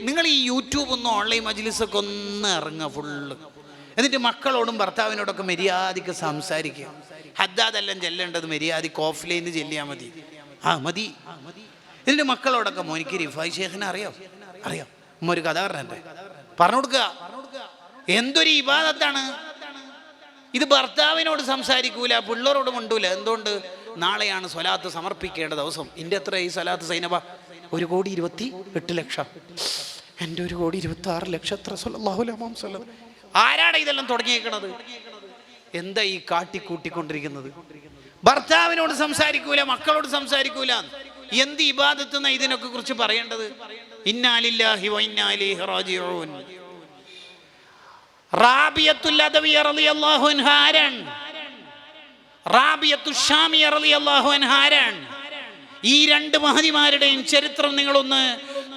നിങ്ങൾ ഈ യൂട്യൂബ് ഒന്നും ഓൺലൈൻ മജ്ലിസൊക്കെ ഒന്ന് ഇറങ്ങുക ഫുള്ള് എന്നിട്ട് മക്കളോടും ഭർത്താവിനോടൊക്കെ മര്യാദയ്ക്ക് സംസാരിക്കുക ഹദ്ദാദെല്ലാം ചെല്ലേണ്ടത് മര്യാദയ്ക്ക് ഓഫ്ലൈനിൽ ചെല്ലിയാൽ മതി. ആ മതി. എന്നിട്ട് മക്കളോടൊക്കെ മോനിക്ക് റിഫായ് ഷേഖിനെ അറിയാം? അറിയാം? ഉമ്മ ഒരു കഥ പറഞ്ഞു പറഞ്ഞു കൊടുക്കുക എന്തൊരു ഇബാദത്താണ്. ഇത് ഭർത്താവിനോട് സംസാരിക്കൂല പിള്ളേരോട് കൊണ്ടുവില്ല എന്തുകൊണ്ട്? നാളെയാണ് സ്വലാത്ത് സമർപ്പിക്കേണ്ട ദിവസം. ഇന്റെ എത്ര ഈ സ്വലാത്ത് സൈനബ? ഒരു കോടി ഇരുപത്തി എട്ട് ലക്ഷം. എന്റെ ഒരു കോടി ഇരുപത്തി ആറ് ലക്ഷത്ര ആരാണ് ഇതെല്ലാം തുടങ്ങിയേക്കണത്? എന്താ ഈ കാട്ടിക്കൂട്ടിക്കൊണ്ടിരിക്കുന്നത്? ഭർത്താവിനോട് സംസാരിക്കൂല മക്കളോട് സംസാരിക്കൂല. എന്ത് ഇബാദത്ത് എന്നാ ഇതിനൊക്കെ കുറിച്ച് പറയേണ്ടത്? ഇന്നാലില്ലാഹി റാജിഊൻ. റാബിയത്തുൽ റളിയല്ലാഹു റാബിയത്തു റളിയല്ലാഹു ഈ രണ്ട് മഹതിമാരുടെയും ചരിത്രം നിങ്ങളൊന്ന്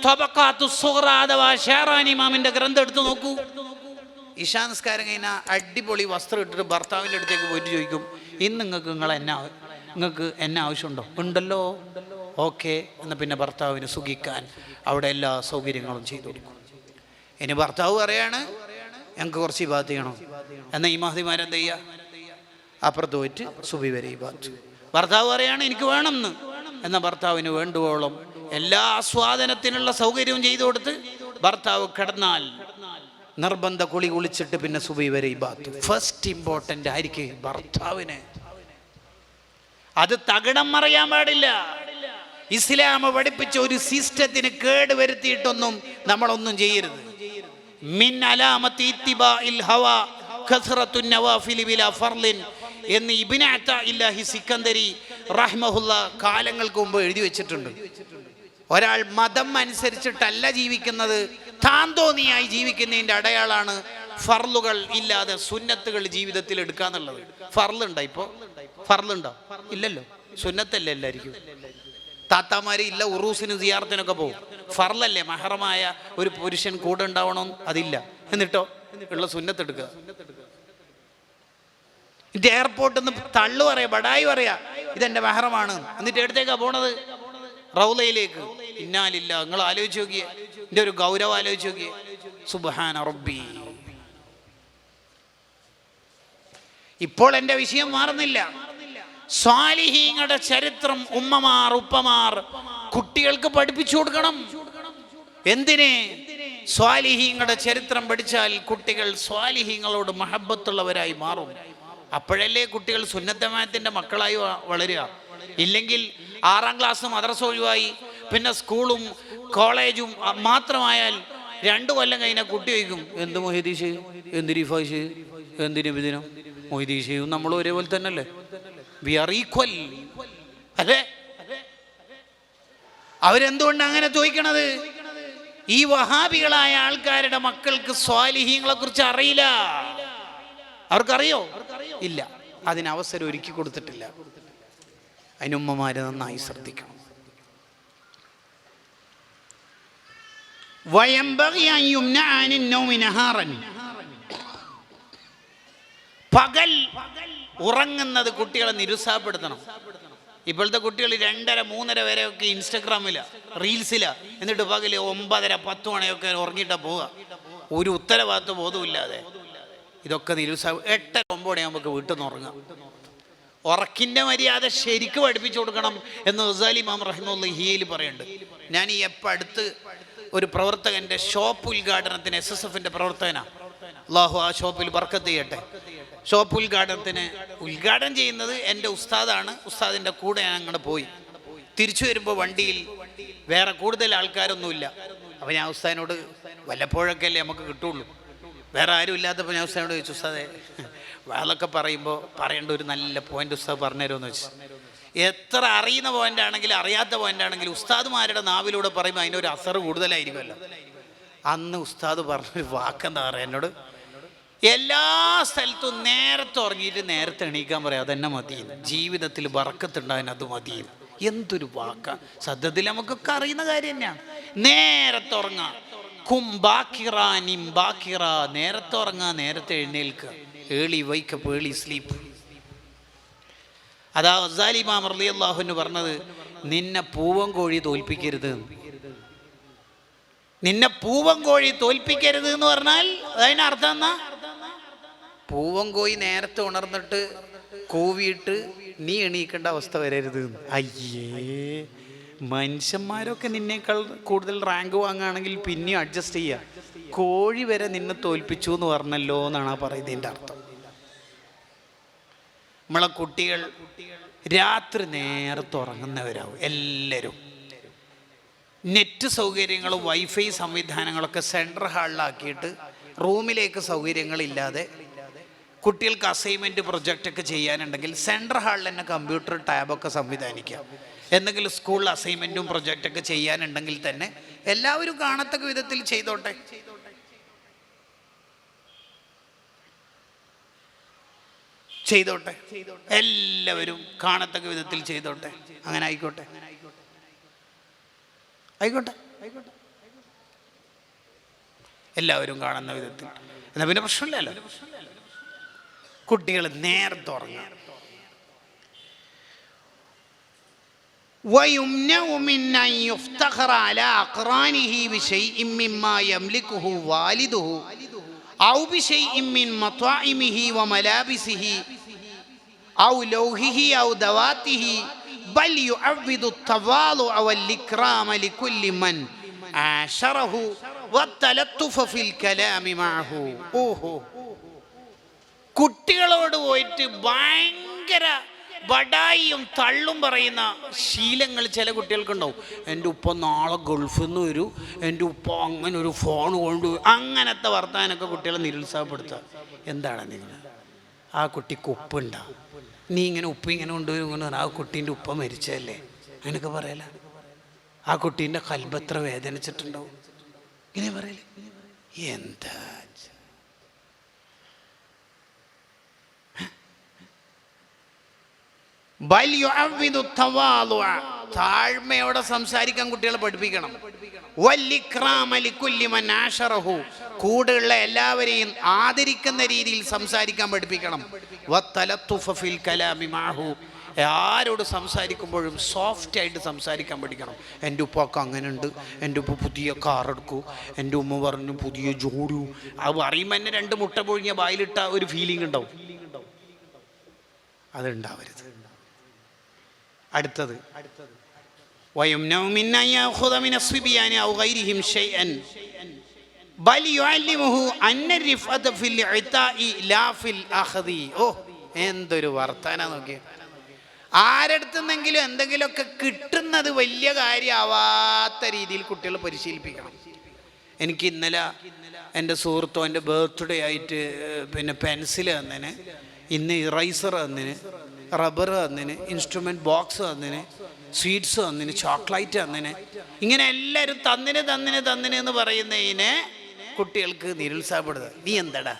അഥവാ ഗ്രന്ഥം എടുത്ത് നോക്കൂ. ഇഷാ നിസ്കാരം കഴിഞ്ഞാൽ അടിപൊളി വസ്ത്രം ഇട്ടിട്ട് ഭർത്താവിന്റെ അടുത്തേക്ക് പോയിട്ട് ചോദിക്കും ഇന്ന് നിങ്ങൾക്ക് നിങ്ങൾ എന്നാ നിങ്ങൾക്ക് എന്നെ ആവശ്യമുണ്ടോ? ഉണ്ടല്ലോ. ഓക്കെ. എന്നാൽ പിന്നെ ഭർത്താവിന് സുഖിക്കാൻ അവിടെ എല്ലാ സൗകര്യങ്ങളും ചെയ്തു കൊടുക്കും. ഇനി ഭർത്താവ് പറയാണ് ഞങ്ങൾക്ക് കുറച്ച് ഇബാത്ത് ചെയ്യണം. എന്നാൽ ഈ മഹതിമാരെന്ത് ചെയ്യുക അപ്പുറത്ത് പോയിട്ട് സുബി വരെ ഇബാത്ത് ഭർത്താവ് പറയാണ് എനിക്ക് വേണം എന്ന്. എന്നാൽ ഭർത്താവിന് വേണ്ടുവോളം എല്ലാ ആസ്വാദനത്തിനുള്ള സൗകര്യവും ചെയ്തു കൊടുത്ത് ഭർത്താവ് കിടന്നാൽ നിർബന്ധ കുളി കുളിച്ചിട്ട് പിന്നെ സുബി വരെ ഇബാത്ത് ഫസ്റ്റ് ഇമ്പോർട്ടന്റ് ആയിരിക്കും ഭർത്താവിന്. അത് തകിടം മറിയാൻ പാടില്ല. ഇസ്ലാം പഠിപ്പിച്ച ഒരു സിസ്റ്റത്തിന് കേട് വരുത്തിയിട്ടൊന്നും നമ്മളൊന്നും ചെയ്യരുത്. മിൻ അലാമത്തി എന്ന് ഇബിനാത്ത ഇല്ലാഹി സിക്കന്ദരി റഹ്മഹുല്ല കാലങ്ങൾക്ക് മുമ്പ് എഴുതി വെച്ചിട്ടുണ്ട്. ഒരാൾ മതം അനുസരിച്ചിട്ടല്ല ജീവിക്കുന്നത് താൻ തോന്നിയായി ജീവിക്കുന്നതിന്റെ അടയാളാണ് ഫർലുകൾ ഇല്ലാതെ സുന്നത്തുകൾ ജീവിതത്തിൽ എടുക്കാന്നുള്ളത്. ഫർലുണ്ടോ ഇപ്പോ? ഫർലുണ്ടോ ഇല്ലല്ലോ. സുന്നത്തല്ലേ എല്ലാവർക്കും താത്താമാര് ഇല്ല ഉറൂസിന് സിയാർത്തിനൊക്കെ പോകും ഫർലല്ലേ മഹറമായ ഒരു പുരുഷൻ കൂടെ ഉണ്ടാവണം? അതില്ല. എന്നിട്ടോ? ഉള്ള സുന്നത്തെടുക്കുക ഇത് എയർപോർട്ടിൽ നിന്ന് തള്ളു പറയാ ബടായി പറയാ ഇതെന്റെ മഹറമാണ്. എന്നിട്ട് എടുത്തേക്കാ പോണത്? റൗലയിലേക്ക്. ഇന്നാലില്ല നിങ്ങൾ ആലോചിച്ച് നോക്കിയേ. എന്റെ ഒരു ഗൗരവം ആലോചിച്ച് നോക്കിയേ. സുബഹാന റബ്ബി. ഇപ്പോൾ എന്റെ വിഷയം മാറുന്നില്ല. സ്വാലിഹീങ്ങളുടെ ചരിത്രം ഉമ്മമാർ ഉപ്പമാർ കുട്ടികൾക്ക് പഠിപ്പിച്ചു കൊടുക്കണം. എന്തിനെ? സ്വാലിഹീങ്ങളുടെ ചരിത്രം പഠിച്ചാൽ കുട്ടികൾ സ്വാലിഹീങ്ങളോട് മഹബത്തുള്ളവരായി മാറും. അപ്പോഴല്ലേ കുട്ടികൾ സുന്നത്തമായത്തിന്റെ മക്കളായി വളരുക? ഇല്ലെങ്കിൽ ആറാം ക്ലാസ് മദ്രസ ഒഴിവായി. പിന്നെ സ്കൂളും കോളേജും മാത്രമായാൽ രണ്ടു കൊല്ലം കഴിഞ്ഞാൽ കുട്ടി വയ്ക്കും എന്ത് മൊഹീദീഷ്? എന്ത് റിഫാഷ് എന്ത് നബിദിനം? മൊഹീദീഷയും നമ്മൾ ഒരേപോലെ തന്നെ അല്ലേ വി ആർ ഈക്വൽ അല്ലേ? അവരെന്തുകൊണ്ട് അങ്ങനെ ചോദിക്കണത്? ഈ വഹാബികളായ ആൾക്കാരുടെ മക്കൾക്ക് സ്വാലിഹീങ്ങളെ കുറിച്ച് അറിയില്ല. അവർക്കറിയോ? ഇല്ല. അതിന് അവസരം ഒരുക്കി കൊടുത്തിട്ടില്ല. അനുമ്മമാർ നന്നായി ശ്രദ്ധിക്കണം. പകൽ ഉറങ്ങുന്നത് കുട്ടികളെ നിരുത്സാഹപ്പെടുത്തണം. ഇപ്പോഴത്തെ കുട്ടികൾ രണ്ടര മൂന്നര വരെയൊക്കെ ഇൻസ്റ്റഗ്രാമിലാ റീൽസില. എന്നിട്ട് പകൽ ഒമ്പതര പത്ത് മണിയൊക്കെ ഉറങ്ങിയിട്ടാ പോവുക. ഒരു ഉത്തരവാദിത്വ ബോധമില്ലാതെ ഇതൊക്കെ നിരുത്സാഹ എട്ടര ഒമ്പത് മണിയാകുമ്പോൾ വീട്ടിൽ നിന്ന് ഉറങ്ങാം. ഉറക്കിന്റെ മര്യാദ ശരിക്കും പഠിപ്പിച്ചു കൊടുക്കണം എന്ന് ഹസാലി മാം റഹിമുള്ള പറയുന്നുണ്ട്. ഞാൻ ഈ എപ്പോൾ അടുത്ത് ഒരു പ്രവർത്തകന്റെ ഷോപ്പ് ഉദ്ഘാടനത്തിന് എസ് എസ് എഫിന്റെ പ്രവർത്തകനാണ് അള്ളാഹു ആ ഷോപ്പിൽ ബർക്കത്ത് ചെയ്യട്ടെ. ഷോപ്പ് ഉദ്ഘാടനത്തിന് ഉദ്ഘാടനം ചെയ്യുന്നത് എന്റെ ഉസ്താദാണ്. ഉസ്താദിന്റെ കൂടെ ഞാൻ അങ്ങോട്ട് പോയി. തിരിച്ചു വരുമ്പോൾ വണ്ടിയിൽ വേറെ കൂടുതൽ ആൾക്കാരൊന്നുമില്ല. അപ്പോൾ ഞാൻ ഉസ്താദിനോട് വല്ലപ്പോഴൊക്കെ അല്ലേ നമുക്ക് കിട്ടുള്ളൂ. വേറെ ആരും ഇല്ലാത്തപ്പോൾ ഞാൻ ഉസ്താദിനോട് ചോദിച്ചു ഉസ്താദെ വേളൊക്കെ പറയുമ്പോൾ പറയേണ്ട ഒരു നല്ല പോയിന്റ് ഉസ്താദ് പറഞ്ഞുതരുമെന്ന് വെച്ചു. എത്ര അറിയുന്ന പോയിന്റ് ആണെങ്കിലും അറിയാത്ത പോയിന്റ് ആണെങ്കിലും ഉസ്താദുമാരുടെ നാവിലൂടെ പറയുമ്പോൾ അതിനൊരു അസർ കൂടുതലായിരിക്കുമല്ലോ. അന്ന് ഉസ്താദ് പറഞ്ഞൊരു വാക്കെന്താ പറയുക എന്നോട്? എല്ലാ സ്ഥലത്തും നേരത്തെ ഉറങ്ങിയിട്ട് നേരത്തെ എണീക്കാൻ പറയാം അതന്നെ മതി. ജീവിതത്തിൽ വറക്കത്തുണ്ടാകാൻ അത് മതി. എന്തൊരു വാക്ക. സത്യത്തിൽ നമുക്കൊക്കെ അറിയുന്ന കാര്യം തന്നെയാണ്. നേരത്തെ ഉറങ്ങാം. കുംബാക്കിറ നിംബാക്കിറ നേരത്തെ ഉറങ്ങാ നേരത്തെ എഴുന്നേൽക്കുക. ഏളി വൈക്കപ്പ് ഏളി സ്ലീപ്പ് അതാ അസാലി മാം റലി അള്ളാഹുന്ന് പറഞ്ഞത് നിന്നെ പൂവൻ കോഴി തോൽപ്പിക്കരുത് എന്ന്. നിന്നെ പൂവൻ കോഴി തോൽപ്പിക്കരുത് എന്ന് പറഞ്ഞാൽ അതിന് അർത്ഥം എന്നാ പൂവൻ കോഴി നേരത്തെ ഉണർന്നിട്ട് കൂവിയിട്ട് നീ എണീക്കേണ്ട അവസ്ഥ വരരുത് എന്ന്. അയ്യേ മനുഷ്യന്മാരൊക്കെ നിന്നേക്കാൾ കൂടുതൽ റാങ്ക് വാങ്ങുകയാണെങ്കിൽ പിന്നെയും അഡ്ജസ്റ്റ് ചെയ്യുക കോഴി വരെ നിന്നെ തോൽപ്പിച്ചു എന്ന് പറഞ്ഞല്ലോ എന്നാണ് ആ പറയുന്നതിന്റെ അർത്ഥം. നമ്മളെ കുട്ടികൾ രാത്രി നേരത്തെ ഉറങ്ങുന്നവരാവും എല്ലാവരും. നെറ്റ് സൗകര്യങ്ങളും വൈഫൈ സംവിധാനങ്ങളൊക്കെ സെൻട്രൽ ഹാളിലാക്കിയിട്ട് റൂമിലേക്ക് സൗകര്യങ്ങളില്ലാതെ കുട്ടികൾക്ക് അസൈൻമെന്റ് പ്രൊജക്റ്റൊക്കെ ചെയ്യാനുണ്ടെങ്കിൽ സെൻട്രൽ ഹാളിൽ തന്നെ കമ്പ്യൂട്ടർ ടാബൊക്കെ സംവിധാനിക്കാം എന്തെങ്കിലും സ്കൂളിൽ അസൈൻമെന്റും പ്രൊജക്റ്റൊക്കെ ചെയ്യാനുണ്ടെങ്കിൽ തന്നെ എല്ലാവരും കാണത്തക്ക വിധത്തിൽ ചെയ്തോട്ടെ? ചെയ്തോട്ടെ എല്ലാവരും കാണത്തക്ക വിധത്തിൽ ചെയ്തോട്ടെ അങ്ങനെ ആയിക്കോട്ടെ ആയിക്കോട്ടെ ആയിക്കോട്ടെ എല്ലാവരും കാണുന്ന വിധത്തിൽ എന്നാ പിന്നെ പ്രശ്നമില്ലല്ലോ കുട്ടികൾ നേരത്തെ ഉറങ്ങാം ويمنع من أن يفتخر على أقرانه بشيء مما يملكه والده أو بشيء من مطاعمه وملابسه ഔ ലൗഹിഹി ഔ ദവാത്തിഹി ബൽ യുഅവ്വിദു തവാലു ഔ ലിക്രാമ ലികുല്ലി മൻ ആശറഹു വത്തലത്തുഫ ഫിൽ കലാമി മഅഹു കുട്ടികളോട് പോയിട്ട് ഭയങ്കര ബടായിയും തള്ളും പറയുന്ന ശീലങ്ങൾ ചില കുട്ടികൾക്കുണ്ടാവും. എന്റെ ഉപ്പ നാളെ ഗൾഫിൽ നിന്ന് വരൂ എന്റെ ഉപ്പ അങ്ങനെ ഒരു ഫോൺ കൊണ്ടുപോയി അങ്ങനത്തെ വർത്താനൊക്കെ കുട്ടികളെ നിരുത്സാഹപ്പെടുത്തുക. എന്താണ് നിങ്ങൾ ആ കുട്ടിക്ക് ഉപ്പുണ്ടാവും നീ ഇങ്ങനെ ഉപ്പ് ഇങ്ങനെ കൊണ്ടുവരും പറഞ്ഞാൽ ആ കുട്ടീന്റെ ഉപ്പ മരിച്ചതല്ലേ? അങ്ങനെയൊക്കെ പറയല. ആ കുട്ടീന്റെ കൽബത്ര വേദനിച്ചിട്ടുണ്ടാവും? ഇങ്ങനെ പറയലേ. എന്താ ഇത്? ബൽ യുഅവ്വിദു തവാളുഅ. താഴ്മയോടെ സംസാരിക്കാൻ കുട്ടികളെ പഠിപ്പിക്കണം. കൂടെയുള്ള എല്ലാവരെയും ആദരിക്കുന്ന രീതിയിൽ സംസാരിക്കാൻ പഠിപ്പിക്കണം. ആരോട് സംസാരിക്കുമ്പോഴും സോഫ്റ്റ് ആയിട്ട് സംസാരിക്കാൻ പഠിക്കണം. എന്റെ ഉപ്പൊക്കെ അങ്ങനെ ഉണ്ട് എന്റെ ഉപ്പ പുതിയ കാർ എടുക്കൂ. എന്റെ ഉമ്മ പറഞ്ഞു പുതിയ ജോഡു. അത് പറയുമ്പോൾ തന്നെ രണ്ട് മുട്ട പൊഴിഞ്ഞ വായിലിട്ട ഒരു ഫീലിംഗ് ഉണ്ടാവും. അതുണ്ടാവരുത്. അടുത്തത്. ഓ എന്തൊരു വർത്തന നോക്കി ആരടുത്തുനിന്നെങ്കിലും എന്തെങ്കിലുമൊക്കെ കിട്ടുന്നത് വലിയ കാര്യമാവാത്ത രീതിയിൽ കുട്ടികളെ പരിശീലിപ്പിക്കണം. എനിക്ക് ഇന്നലെ എന്റെ സുഹൃത്തോ എന്റെ ബർത്ത്ഡേ ആയിട്ട് പിന്നെ പെൻസിൽ തന്നതിന് ഇന്ന് ഇറൈസർ തന്നതിന് റബ്ബർ തന്നിന് ഇൻസ്ട്രുമെന്റ് ബോക്സ് തന്നിന് സ്വീറ്റ്സ് തന്നിന് ചോക്ലേറ്റ് തന്നിന്. ഇങ്ങനെ എല്ലാവരും തന്നിന് തന്നിന് തന്നിന് എന്ന് പറയുന്നതിന് കുട്ടികൾക്ക് നിരുത്സാഹപ്പെടുന്നത് നീ എന്തടാ?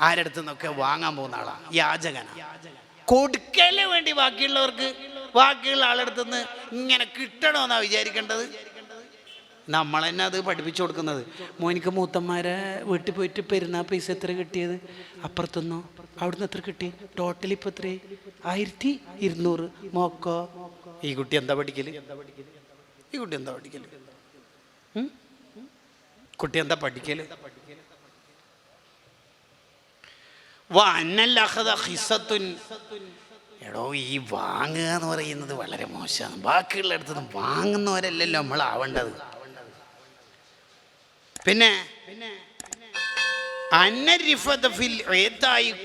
ആരടുത്തു നിന്നൊക്കെ വാങ്ങാൻ പോകുന്ന ആളാ? യാചകനാ? കൊടുക്കലേ വേണ്ടി ബാക്കിയുള്ളവർക്ക് ബാക്കിയുള്ള ആളെടുത്തുനിന്ന് ഇങ്ങനെ കിട്ടണമെന്നാണ് വിചാരിക്കേണ്ടത്? നമ്മൾ തന്നെ അത് പഠിപ്പിച്ചു കൊടുക്കുന്നത്? മോനിക്ക് മൂത്തന്മാരെ വീട്ടിൽ പോയിട്ട് പെരുന്നാ പൈസ എത്ര കിട്ടിയത്? അപ്പുറത്തുനിന്നോ? അവിടുന്ന് എത്ര കിട്ടി? ടോട്ടൽ ഇപ്പം എത്ര ആയിരത്തി ഇരുന്നൂറ്. മോക്കോ? ഈ കുട്ടി എന്താ പഠിക്കൽ? ഈ കുട്ടി എന്താ പഠിക്കൽ? കുട്ടി എന്താ പഠിക്കൽ? എടോ ഈ വാങ്ങുക എന്ന് പറയുന്നത് വളരെ മോശമാണ്. ബാക്കിയുള്ള അടുത്ത് നിന്ന് വാങ്ങുന്നവരല്ലല്ലോ നമ്മൾ ആവേണ്ടത് പിന്നെ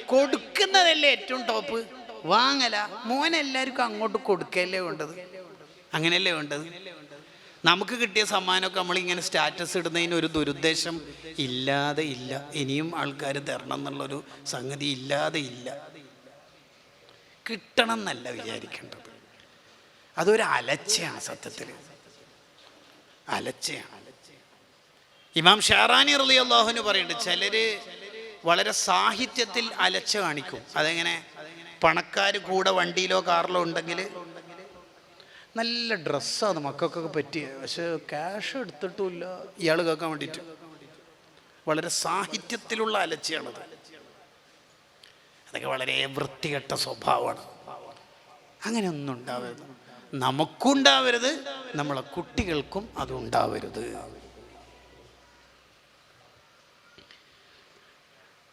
കൊടുക്കുന്നതല്ലേ ഏറ്റവും ടോപ്പ്? വാങ്ങല. മോനെല്ലാവർക്കും അങ്ങോട്ട് കൊടുക്കല്ലേ വേണ്ടത്? അങ്ങനെയല്ലേ വേണ്ടത്? നമുക്ക് കിട്ടിയ സമ്മാനമൊക്കെ നമ്മളിങ്ങനെ സ്റ്റാറ്റസ് ഇടുന്നതിന് ഒരു ദുരുദ്ദേശം ഇല്ലാതെ ഇല്ല. ഇനിയും ആൾക്കാർ തരണം എന്നുള്ളൊരു സംഗതി ഇല്ലാതെ ഇല്ല. കിട്ടണം എന്നല്ല വിചാരിക്കേണ്ടത്. അതൊരു അലച്ചയാണ് സത്യത്തിൽ അലച്ചയാണ്. ഇമാം ഷാറാനി റലി അള്ളാഹുന് പറയുന്നുണ്ട് ചിലര് വളരെ സാഹിത്യത്തിൽ അലച്ച കാണിക്കും. അതെങ്ങനെ? പണക്കാർ കൂടെ വണ്ടിയിലോ കാറിലോ ഉണ്ടെങ്കിൽ നല്ല ഡ്രസ്സാണ് മക്കൾക്കൊക്കെ പറ്റിയ. പക്ഷെ ക്യാഷ് എടുത്തിട്ടുമില്ല. ഇയാൾ കേൾക്കാൻ വേണ്ടിയിട്ട്. വളരെ സാഹിത്യത്തിലുള്ള അലച്ചയാണത്. അതൊക്കെ വളരെ വൃത്തികെട്ട സ്വഭാവമാണ്. അങ്ങനെയൊന്നും ഉണ്ടാവരുത്. നമുക്കുണ്ടാവരുത് നമ്മളെ കുട്ടികൾക്കും അതുണ്ടാവരുത്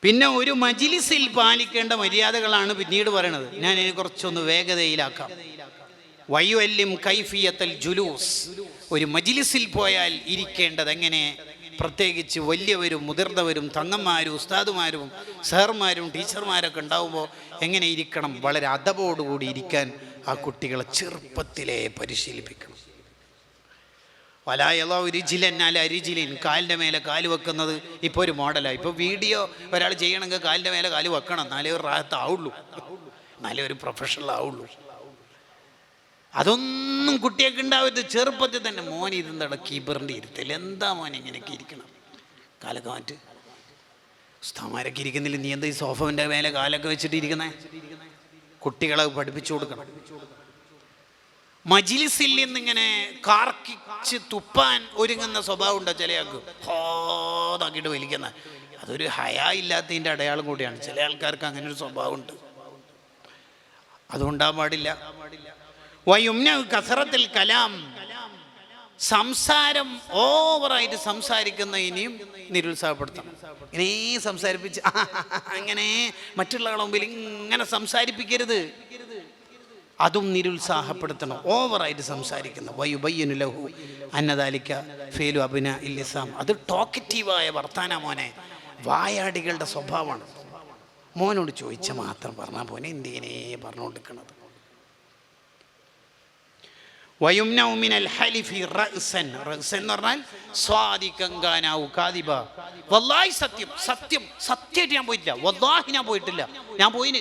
പിന്നെ ഒരു മജിലിസിൽ പാലിക്കേണ്ട മര്യാദകളാണ് പിന്നീട് പറയണത്. ഞാൻ ഇനി കുറച്ചൊന്ന് വേഗതയിലാക്കാം. വയുവല്യം കൈഫിയത്തൽ ജുലൂസ്. ഒരു മജിലിസിൽ പോയാൽ ഇരിക്കേണ്ടത് എങ്ങനെ? പ്രത്യേകിച്ച് വലിയവരും മുതിർന്നവരും തങ്ങന്മാരും ഉസ്താദുമാരും സാറുമാരും ടീച്ചർമാരൊക്കെ ഉണ്ടാവുമ്പോൾ എങ്ങനെ ഇരിക്കണം? വളരെ അതപോടുകൂടി ഇരിക്കാൻ ആ കുട്ടികളെ ചെറുപ്പത്തിലേ പരിശീലിപ്പിക്കണം. വലായലോ അല്ല അരിജിലിൻ കാലിന്റെ മേലെ കാൽ വെക്കുന്നത് ഇപ്പോൾ ഒരു മോഡലാണ് ഇപ്പോൾ വീഡിയോ ഒരാൾ ചെയ്യണമെങ്കിൽ കാലിന്റെ മേലെ കാൽ വെക്കണം. എന്നാലേ ഒരു റാഹത്താവുള്ളൂ എന്നാലേ ഒരു പ്രൊഫഷണൽ ആവുള്ളൂ. അതൊന്നും കുട്ടിയൊക്കെ ഉണ്ടാവരുത്. ചെറുപ്പത്തിൽ തന്നെ മോൻ ഇരുന്നട കീബറിന്റെ ഇരുത്തൽ എന്താ മോൻ ഇങ്ങനെയൊക്കെ ഇരിക്കണം? കാലൊക്കെ മാറ്റ്. ഉസ്താമാരൊക്കെ ഇരിക്കുന്നില്ല. നീ എന്താ ഈ സോഫവിന്റെ മേലെ കാലൊക്കെ വെച്ചിട്ട് ഇരിക്കുന്നേ? കുട്ടികളെ പഠിപ്പിച്ചു കൊടുക്കണം. മജിലിസിൽ നിന്നിങ്ങനെ കാർക്കിച്ച് തുപ്പാൻ ഒരുങ്ങുന്ന സ്വഭാവം ഉണ്ടോ ചിലയാൾക്ക് ഹോതാക്കിയിട്ട് വലിക്കുന്ന. അതൊരു ഹയാ ഇല്ലാത്തതിന്റെ അടയാളം കൂടിയാണ്. ചില ആൾക്കാർക്ക് അങ്ങനെ ഒരു സ്വഭാവമുണ്ട്. അതുണ്ടാകാൻ പാടില്ല. വയുമ്ന കസറത്തിൽ കലാം. സംസാരം ഓവറായിട്ട് സംസാരിക്കുന്ന ഇനിയും നിരുത്സാഹപ്പെടുത്തണം. ഇങ്ങനെ സംസാരിപ്പിച്ച് അങ്ങനെ മറ്റുള്ളവരുടെ മുമ്പിൽ ഇങ്ങനെ സംസാരിപ്പിക്കരുത്. അതും നിരുത്സാഹപ്പെടുത്തണം. ഓവറായിട്ട് സംസാരിക്കുന്നു. വയുബയ്യനു ലഹു അന്നദാലിക്ക ഫേലു അഭിന ഇല്ലിസാം. അത് ടോക്കറ്റീവായ വർത്താന മോനെ വായാടികളുടെ സ്വഭാവമാണ്. മോനോട് ചോദിച്ച മാത്രം പറഞ്ഞാൽ പോനെ എന്തിനെ പറഞ്ഞുകൊണ്ടിരിക്കണത് എന്ന് പറഞ്ഞാൽ കാദിബ വല്ലാഹി സത്യം സത്യം ഞാൻ പോയിട്ടില്ല. വല്ലാഹി ഞാൻ പോയിട്ടില്ല. ഞാൻ പോയിന്.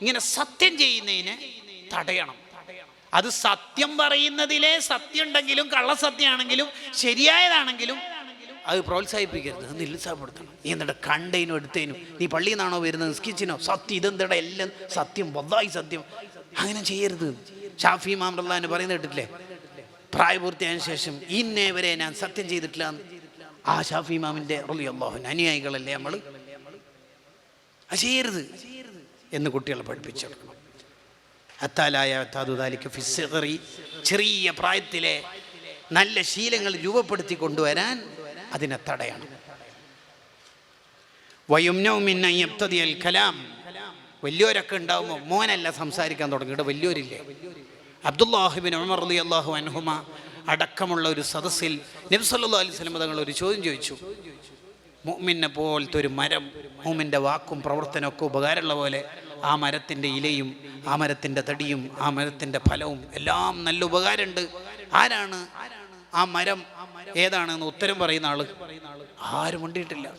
ഇങ്ങനെ സത്യം ചെയ്യുന്നതിന് തടയണം. അത് സത്യം പറയുന്നതിലെ സത്യം ഉണ്ടെങ്കിലും കള്ളസത്യമാണെങ്കിലും ശരിയായതാണെങ്കിലും അത് പ്രോത്സാഹിപ്പിക്കരുത്. അത് നിരുത്സാഹപ്പെടുത്തണം. നീ എന്നിട്ട് കണ്ടതിനും എടുത്തതിനും നീ പള്ളിയിൽ നിന്നാണോ വരുന്നത്? നിസ്കിച്ചിനോ സത്യം ഇതെന്തട? എല്ലാം സത്യം വല്ലായി സത്യം. അങ്ങനെ ചെയ്യരുത്. ഷാഫി മാമറല്ലാന്ന് പറയുന്നത് കേട്ടിട്ടില്ലേ? പ്രായപൂർത്തിയായ ശേഷം ഇന്നേ വരെ ഞാൻ സത്യം ചെയ്തിട്ടില്ല ആ ഷാഫി അള്ളാഹുൻ അനുയായികളല്ലേ നമ്മൾ ചെയ്യരുത് എന്ന് കുട്ടികളെ പഠിപ്പിച്ചെടുക്കണം. അത്താലായ താതുതാലിക്ക് ഫിസറി ചെറിയ പ്രായത്തിലെ നല്ല ശീലങ്ങൾ രൂപപ്പെടുത്തി കൊണ്ടുവരാൻ അതിനെ തടയണം. വയുംനൗമിന്നൽ കലാം. വലിയവരൊക്കെ ഉണ്ടാവുമ്പോൾ മോനല്ല സംസാരിക്കാൻ തുടങ്ങിയിട്ട് വലിയവരില്ലേ അബ്ദുല്ലാഹിബിൻ ഉമർ അലി അള്ളാഹു അൻഹുമ അടക്കമുള്ള ഒരു സദസ്സിൽ നബ്സല്ലാ അലൈഹി സ്വലം തങ്ങൾ ഒരു ചോദ്യം ചോദിച്ചു. മുഅ്മിനെ പോലത്തെ ഒരു മരം മുഅ്മിന്റെ വാക്കും പ്രവർത്തനമൊക്കെ ഉപകാരമുള്ള പോലെ ആ മരത്തിന്റെ ഇലയും ആ മരത്തിന്റെ തടിയും ആ മരത്തിന്റെ ഫലവും എല്ലാം നല്ല ഉപകാരമുണ്ട്. ആരാണ്? ആ മരം ഏതാണെന്ന് ഉത്തരം പറയുന്ന ആൾ? ആരും ഉണ്ടിട്ടില്ല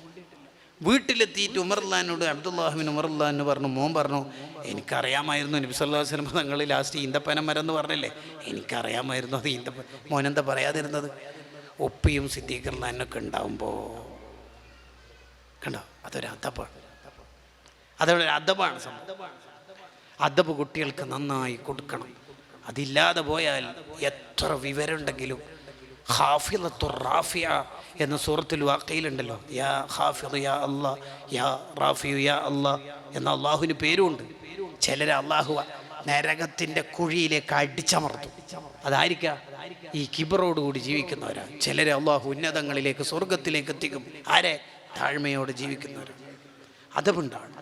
വീട്ടിലെത്തിയിട്ട് ഉമർലാനോട് അബ്ദുല്ലാഹിബിൻ എന്ന് പറഞ്ഞു മോൻ പറഞ്ഞു എനിക്കറിയാമായിരുന്നു നബി സല്ലാ അലൈഹി തങ്ങൾ ലാസ്റ്റ് ഈന്തപ്പന മരം എന്ന് പറഞ്ഞല്ലേ? എനിക്കറിയാമായിരുന്നു അത് ഈന്തപ്പ മോനെന്താ പറയാതിരുന്നത്? ഒപ്പിയും സിദ്ദീഖർലാനൊക്കെ ഉണ്ടാവുമ്പോൾ കണ്ടോ? അതൊരു അതൊരു അദബാണ് സംഭവം. അദബ് കുട്ടികൾക്ക് നന്നായി കൊടുക്കണം. അതില്ലാതെ പോയാൽ എത്ര വിവരമുണ്ടെങ്കിലും. ഹാഫിലത്തു റാഫിയ എന്ന സൂറത്തിൽ വാക്കയിലുണ്ടല്ലോ യാ ഹാഫിദ് യാ അല്ലാ യാ റാഫിയു യാ അല്ലാ എന്ന അള്ളാഹുവിന് പേരുമുണ്ട്. ചിലർ അള്ളാഹു നരകത്തിന്റെ കുഴിയിലേക്ക് അടിച്ചമർത്തു. അതായിരിക്കാം ഈ കിബറോടുകൂടി ജീവിക്കുന്നവരാ. ചിലർ അള്ളാഹു ഉന്നതങ്ങളിലേക്ക് സ്വർഗത്തിലേക്ക് എത്തിക്കും. ആരെ? താഴ്മയോടെ ജീവിക്കുന്നവരാണ് അതവുണ്ടാണ്